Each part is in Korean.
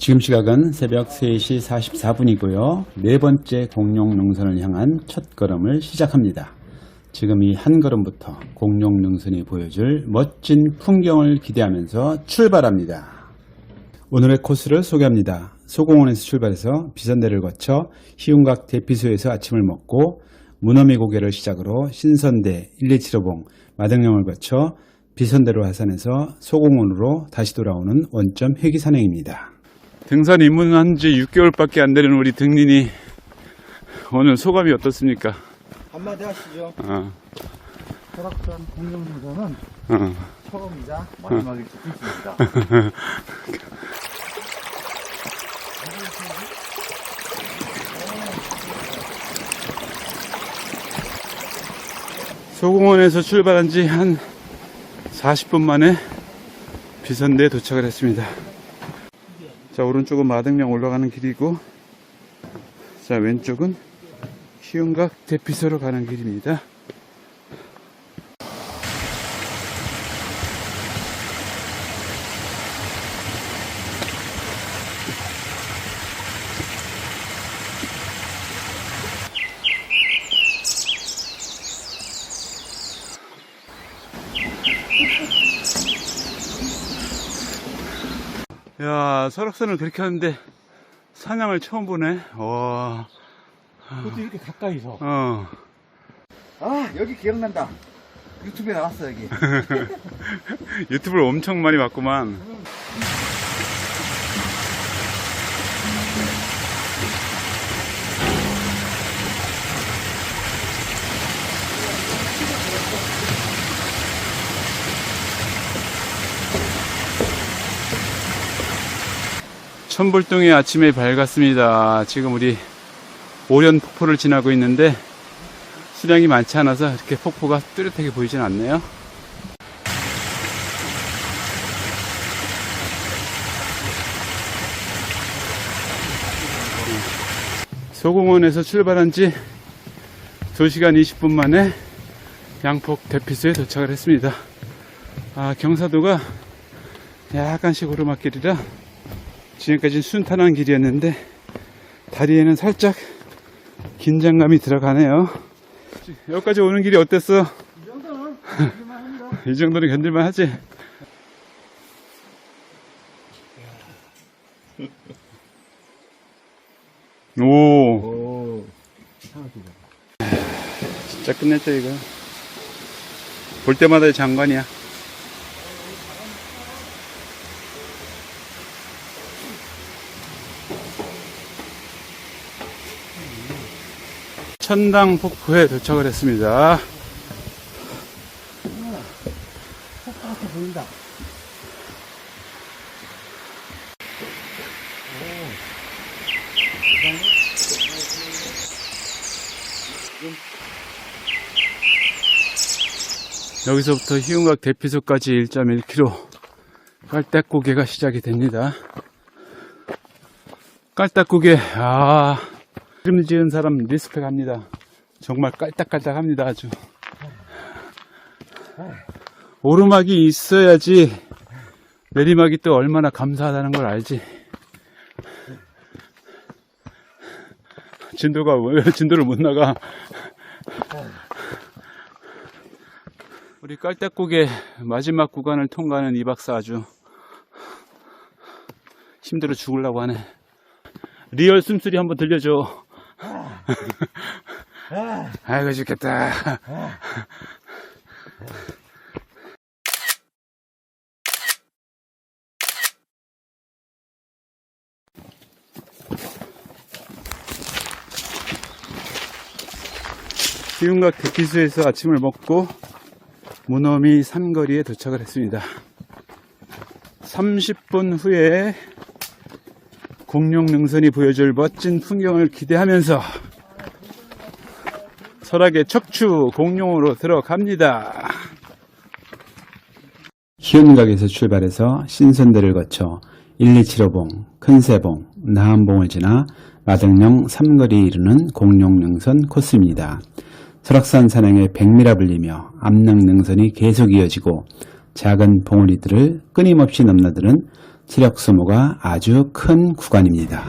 지금 시각은 새벽 3시 44분이고요. 네 번째 공룡 능선을 향한 첫 걸음을 시작합니다. 지금 이 한 걸음부터 공룡 능선이 보여줄 멋진 풍경을 기대하면서 출발합니다. 오늘의 코스를 소개합니다. 소공원에서 출발해서 비선대를 거쳐 희운각 대피소에서 아침을 먹고 문어미 고개를 시작으로 신선대 1275봉 마등령을 거쳐 비선대로 하산해서 소공원으로 다시 돌아오는 원점 회기산행입니다. 등산 입문한 지 6개월밖에 안 되는 우리 등린이 오늘 소감이 어떻습니까? 한마디 하시죠. 어, 설악산 공룡능선은 어. 처음이자 마지막일 수도 있습니다. 소공원에서 출발한 지 한 40분 만에 비선대에 도착을 했습니다. 자, 오른쪽은 마등령 올라가는 길이고, 자, 왼쪽은 희운각 대피소로 가는 길입니다. 야, 설악산을 그렇게 하는데 사냥을 처음 보네. 와, 그것도 이렇게 가까이서. 어. 아, 여기 기억난다. 유튜브에 나왔어, 여기. 유튜브를 엄청 많이 봤구만. 천불동의 아침에 밝았습니다. 지금 우리 오련 폭포를 지나고 있는데 수량이 많지 않아서 이렇게 폭포가 뚜렷하게 보이진 않네요. 소공원에서 출발한 지 2시간 20분 만에 양폭 대피소에 도착을 했습니다. 아, 경사도가 약간씩 오르막길이라 지금까지는 순탄한 길이었는데 다리에는 살짝 긴장감이 들어가네요. 여기까지 오는 길이 어땠어? 이 정도는. 이 정도는 견딜만 하지? 오, 오. 진짜 끝냈다, 이거. 볼 때마다 장관이야. 천당 폭포에 도착을 했습니다. 폭포같이 보인다. 여기서부터 희운각 대피소까지 1.1km 깔딱고개가 시작이 됩니다. 깔딱고개, 아, 이름 지은 사람 리스펙 합니다. 정말 깔딱깔딱 합니다, 아주. 오르막이 있어야지 내리막이 또 얼마나 감사하다는 걸 알지. 진도가 왜 진도를 못 나가? 우리 깔딱고개 마지막 구간을 통과하는 이 박사 아주 힘들어 죽으려고 하네. 리얼 숨소리 한번 들려줘. 아, 아이고 죽겠다. 희운각 대피소에서 아침을 먹고 문어미 산거리에 도착을 했습니다. 30분 후에 공룡 능선이 보여줄 멋진 풍경을 기대하면서 설악의 척추 공룡으로 들어갑니다. 희운각에서 출발해서 신선대를 거쳐 1275봉, 큰세봉, 나한봉을 지나 마등령 삼거리 이르는 공룡능선 코스입니다. 설악산 산행의 백미라 불리며 암릉 능선이 계속 이어지고 작은 봉우리들을 끊임없이 넘나드는 체력 소모가 아주 큰 구간입니다.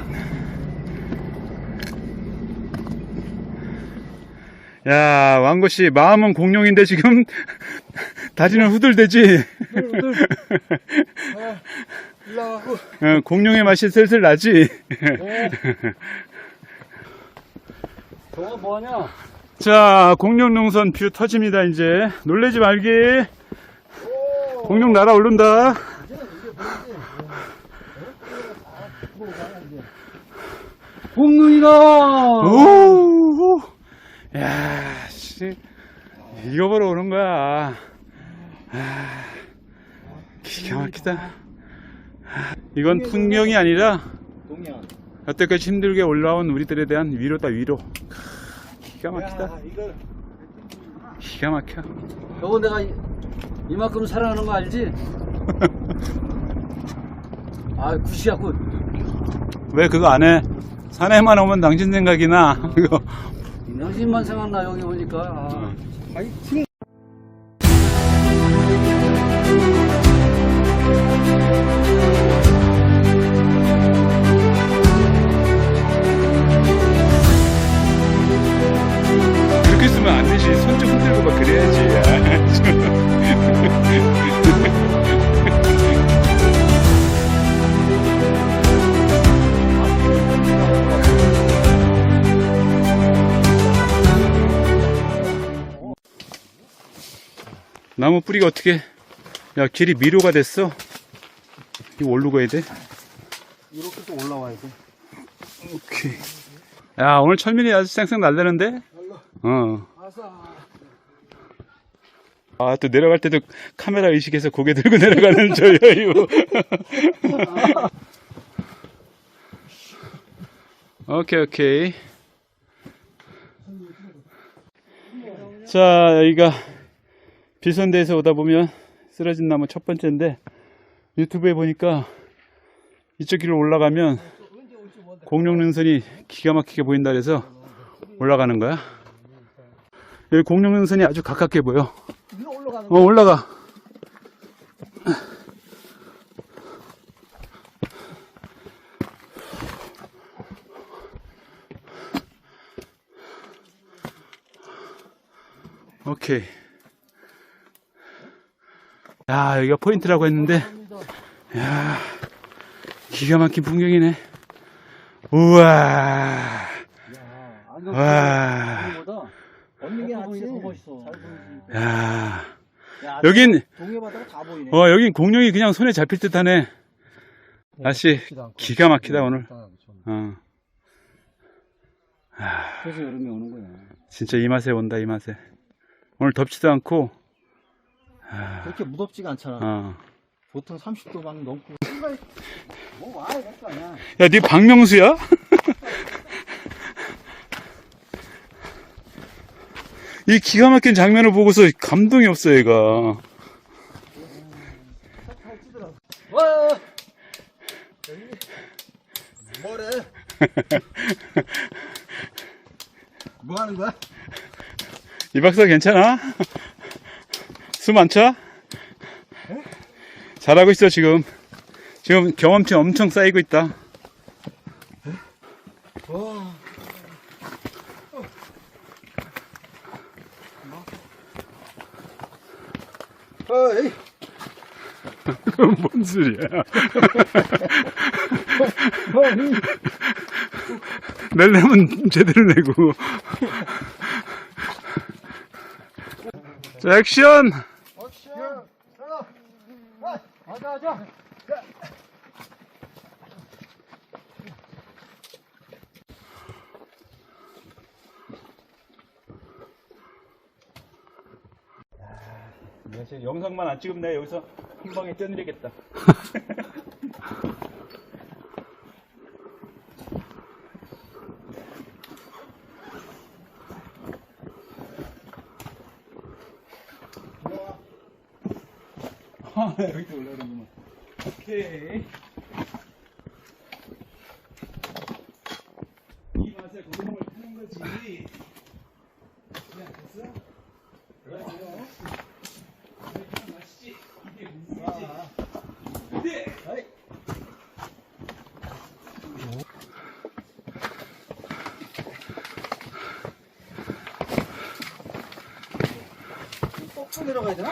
야, 왕고 씨, 마음은 공룡인데 지금 다리는 후들대지? 올라가고. 어, 공룡의 맛이 슬슬 나지? 저거 뭐하냐? 자, 공룡 능선 뷰 터집니다, 이제. 놀래지 말기. 공룡 날아 오른다. 공룡이다! 오! 야, 씨. 이거 보러 오는 거야. 아, 기가 막히다. 아, 이건 풍경이 아니라. 여태까지 힘들게 올라온 우리들에 대한 위로다, 위로. 기가 막히다. 기가 막혀. 여보, 내가 이- 이만큼 사랑하는 거 알지? 아, 굿이야, 굿. 왜 그거 안 해? 산에만 오면 당신 생각이 나. 이거. 당신만 생각나, 여기 오니까. 아. 그렇게 쓰면 안 되지. 손 좀 흔들고 막 그래야지. 나무 뿌리가 어떻게, 야, 길이 미로가 됐어? 이거 올르고 해야 돼? 이렇게 또 올라와야 돼. 오케이. 야, 오늘 철민이 아주 쌩쌩 날리는데? 어. 아싸. 아, 또 내려갈 때도 카메라 의식해서 고개 들고 내려가는 저 여유. 오케이, 오케이. 자, 여기가 비선대에서 오다 보면 쓰러진 나무 첫 번째인데 유튜브에 보니까 이쪽 길로 올라가면 공룡 능선이 기가 막히게 보인다 그래서 올라가는 거야. 여기 공룡 능선이 아주 가깝게 보여. 어, 올라가. 오케이. 야, 여기가 포인트라고 했는데, 야, 기가 막힌 풍경이네. 우와, 와, 낫지. 멋있어. 야, 야, 여긴, 동해 바다가 다 보이네. 어, 여긴 공룡이 그냥 손에 잡힐 듯 하네. 날씨 기가 막히다, 오늘. 어, 그래서 여름에 오는 거야. 진짜 이 맛에 온다, 이 맛에. 오늘 덥지도 않고, 그렇게 무덥지가 않잖아. 어. 보통 30도 막 넘고. 뭐 와야 될 거 아니야. 야, 네 박명수야? 이 기가 막힌 장면을 보고서 감동이 없어, 얘가. 와! 뭐래? 뭐 하는 거야? 이 박사 괜찮아? 숨 안 차? 잘하고 있어, 지금. 지금 경험치 엄청 쌓이고 있다. 와. 어이. 뭔 소리야. 낼려면 제대로 내고. 자! 액션! 가자, 가자. 내가 지금 영상만 안 찍으면 내가 여기서 한 방에 뛰어내리겠다. 아, 여기서 올라오는구만. 오케이. 이 맛에 고등어를 타는 거지. 그냥 됐어? 그렇죠. 맛있지? 이게 무기지? 근데 어이. 쭉 내려가야 되나?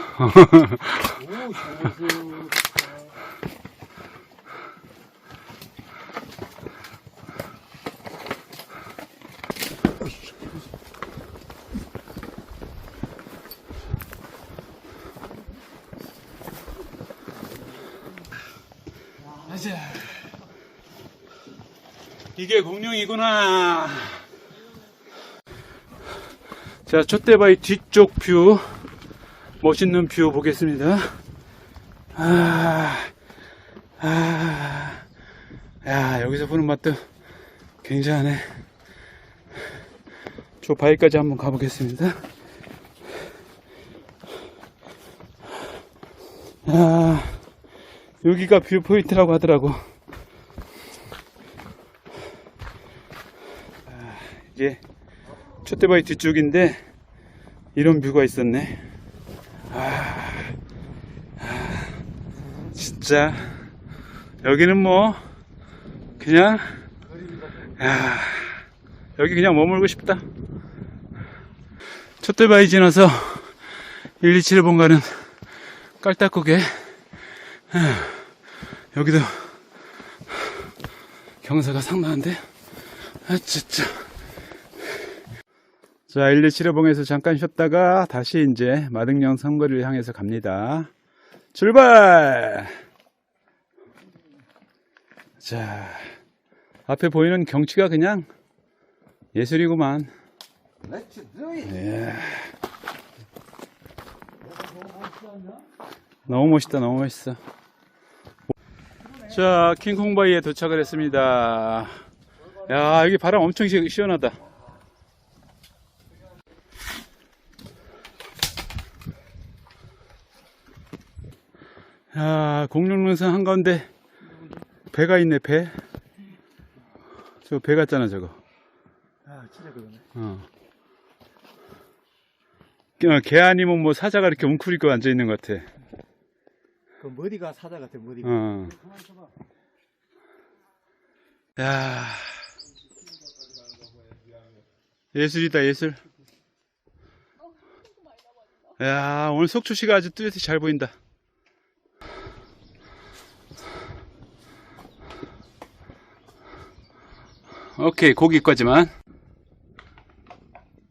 이게 공룡이구나. 자, 촛대바위 뒤쪽 뷰, 멋있는 뷰 보겠습니다. 아, 아, 야, 여기서 보는 맛도 굉장하네. 저 바위까지 한번 가보겠습니다. 아, 여기가 뷰 포인트라고 하더라고. 이게 촛대바위 뒤쪽인데 이런 뷰가 있었네. 아, 아, 진짜 여기는 뭐 그냥 야, 여기 그냥 머물고 싶다. 촛대바위 지나서 1, 2, 7번 가는 깔딱고개 아, 여기도 경사가 상당한데 아 진짜 자, 127호봉에서 잠깐 쉬었다가 다시 이제 마등령 삼거리를 향해서 갑니다. 출발! 자, 앞에 보이는 경치가 그냥 예술이구만. 예. 너무 멋있다, 너무 멋있어. 자, 킹콩바위에 도착을 했습니다. 야, 여기 바람 엄청 시- 시원하다. 야, 공룡능선 한가운데 배가 있네, 배. 저 배 같잖아, 저거. 아, 진짜 그러네. 어. 어, 개 아니면 뭐 사자가 이렇게 웅크리고 앉아 있는 것 같아. 그 머리가 사자 같아, 머리가. 어. 야. 예술이다, 예술. 야, 오늘 속초 씨가 아주 뚜렷이 잘 보인다. 오케이, 고기까지만.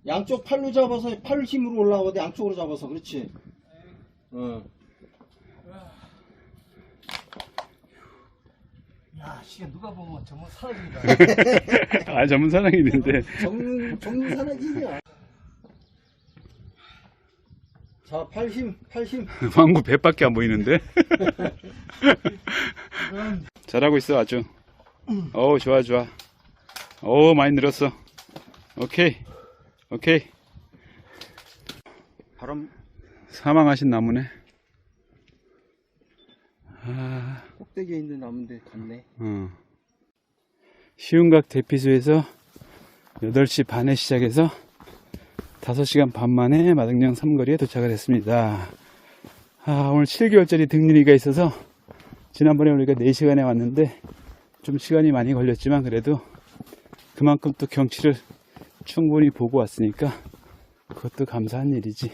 양쪽 팔로 잡아서 팔 힘으로 올라오고 양쪽으로 잡아서 그렇지. 어. 야, 시간 누가 보면 전문 사람이다. 아, 전문 사랑이 있는데. 전문 전문 사람이야. 자, 팔 힘, 팔 힘. 망구 배밖에 안 보이는데? 잘하고 있어 아주 어우 좋아 좋아 오 많이 늘었어. 오케이. 오케이. 바람. 사망하신 나무네. 아, 꼭대기에 있는 나무인데 갔네. 어. 시운각 대피소에서 8시 반에 시작해서 5시간 반 만에 마등령 삼거리에 도착을 했습니다. 아, 오늘 7개월짜리 등린이가 있어서 지난번에 우리가 4시간에 왔는데 좀 시간이 많이 걸렸지만 그래도 그만큼 또 경치를 충분히 보고 왔으니까 그것도 감사한 일이지.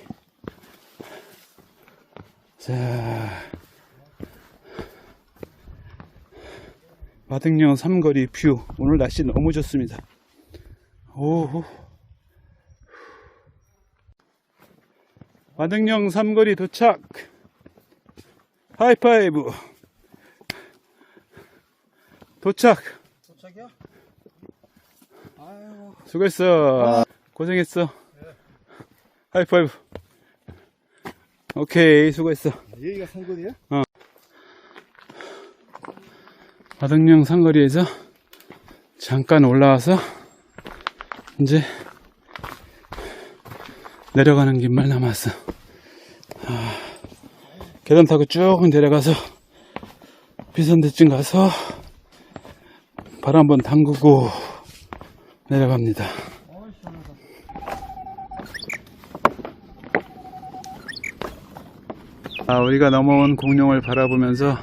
자, 마등령 삼거리 뷰. 오늘 날씨 너무 좋습니다. 오. 마등령 삼거리 도착. 하이파이브. 도착. 수고했어. 고생했어. 하이파이브. 오케이, 수고했어. 여기가 상거리야? 바등령 상거리에서 잠깐 올라와서 이제 내려가는 길만 남았어. 아, 계단 타고 쭉 내려가서 비선대쯤 가서 발 한번 담그고 내려갑니다. 아, 우리가 넘어온 공룡을 바라보면서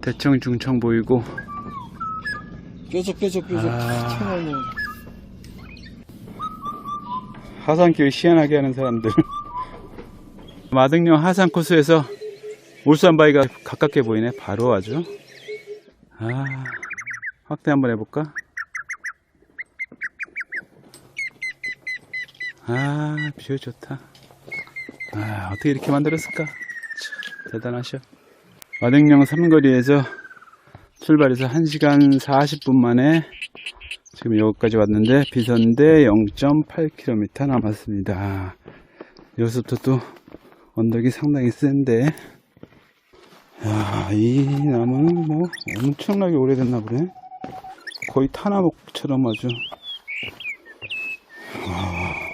대청 중청 보이고 뾰족 뾰족 뾰족. 아. 튀어나오네. 하산길 희한하게 하는 사람들 마등령 하산 코스에서 울산바위가 가깝게 보이네. 바로 아주. 아, 확대 한번 해볼까? 아, 뷰 좋다. 아, 어떻게 이렇게 만들었을까? 참, 대단하셔. 마등령 삼거리에서 출발해서 1시간 40분 만에 지금 여기까지 왔는데 비선대 0.8km 남았습니다. 여기서부터 또 언덕이 상당히 센데 야, 이 나무는 뭐 엄청나게 오래됐나 보네. 거의 타나목처럼 아주. 와.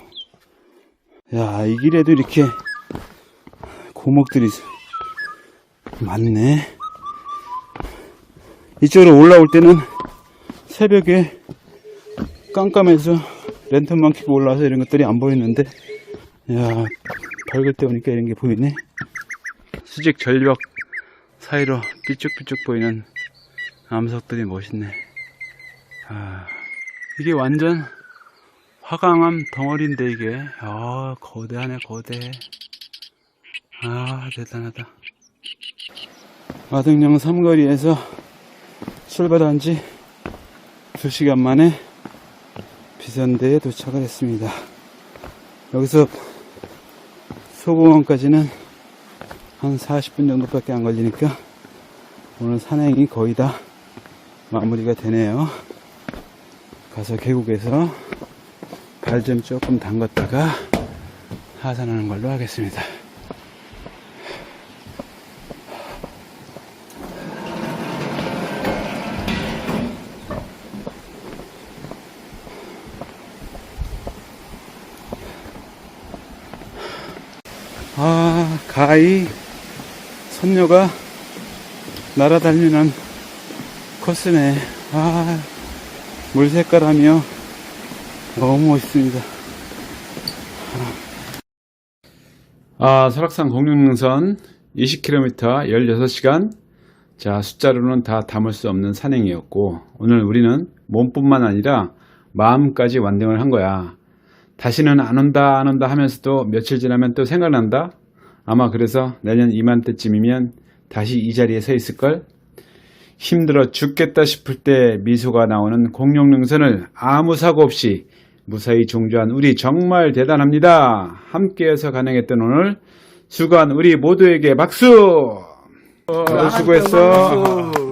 야, 이 길에도 이렇게 고목들이 많네. 이쪽으로 올라올 때는 새벽에 깜깜해서 랜턴만 켜고 올라와서 이런 것들이 안 보이는데, 야, 밝을 때 오니까 이런 게 보이네. 수직 절벽 사이로 삐쭉삐쭉 보이는 암석들이 멋있네. 아, 이게 완전 화강암 덩어리인데 이게. 아, 거대하네, 거대. 아, 대단하다. 마등령 삼거리에서 출발한 지 2시간 만에 비선대에 도착을 했습니다. 여기서 소공원까지는 한 40분 정도밖에 안 걸리니까 오늘 산행이 거의 다 마무리가 되네요. 가서 계곡에서 발 좀 조금 담갔다가 하산하는 걸로 하겠습니다. 아, 가히 선녀가 날아다니는 코스네. 아, 물 색깔하며 너무 멋있습니다. 아, 설악산 공룡능선 20km 16시간. 자, 숫자로는 다 담을 수 없는 산행이었고, 오늘 우리는 몸뿐만 아니라 마음까지 완등을 한 거야. 다시는 안 온다, 안 온다 하면서도 며칠 지나면 또 생각난다? 아마 그래서 내년 이맘때쯤이면 다시 이 자리에 서 있을걸? 힘들어 죽겠다 싶을 때 미소가 나오는 공룡능선을 아무 사고 없이 무사히 종주한 우리 정말 대단합니다. 함께해서 가능했던 오늘 수고한 우리 모두에게 박수! 어, 수고했어.